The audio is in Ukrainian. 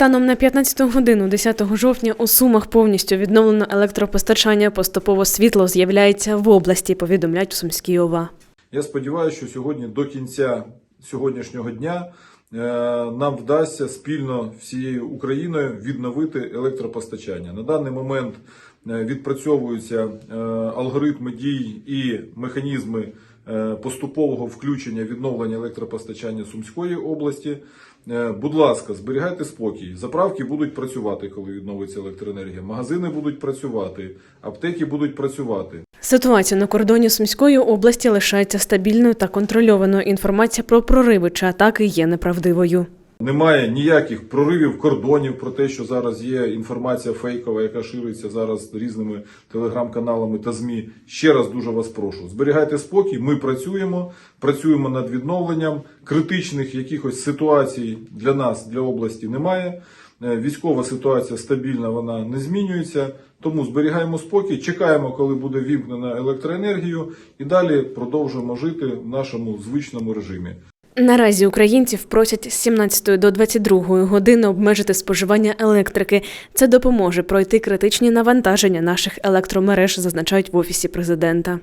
Станом на 15 годину 10 жовтня у Сумах повністю відновлено електропостачання. Поступово світло з'являється в області, повідомляють у Сумській ОВА. Я сподіваюся, що сьогодні до кінця сьогоднішнього дня е, нам вдасться спільно всією Україною відновити електропостачання. На даний момент е, відпрацьовуються е, алгоритми дій і механізми поступового включення відновлення електропостачання Сумської області. Е, Будь ласка, зберігайте спокій. Заправки будуть працювати, коли відновиться електроенергія. Магазини будуть працювати, аптеки будуть працювати. Ситуація на кордоні Сумської області лишається стабільною та контрольованою. Інформація про прориви чи атаки є неправдивою. Немає ніяких проривів кордонів про те, що зараз є інформація фейкова, яка шириться зараз різними телеграм-каналами та ЗМІ. Ще раз дуже вас прошу. Зберігайте спокій. Ми працюємо, працюємо над відновленням. Критичних якихось ситуацій для нас, для області, немає. Е, Військова ситуація стабільна, вона не змінюється. Тому зберігаємо спокій, чекаємо, коли буде вімкнена електроенергію, і далі продовжуємо жити в нашому звичному режимі. Наразі українців просять з 17 до 22 години обмежити споживання електрики. Це допоможе пройти критичні навантаження наших електромереж, зазначають в офісі президента.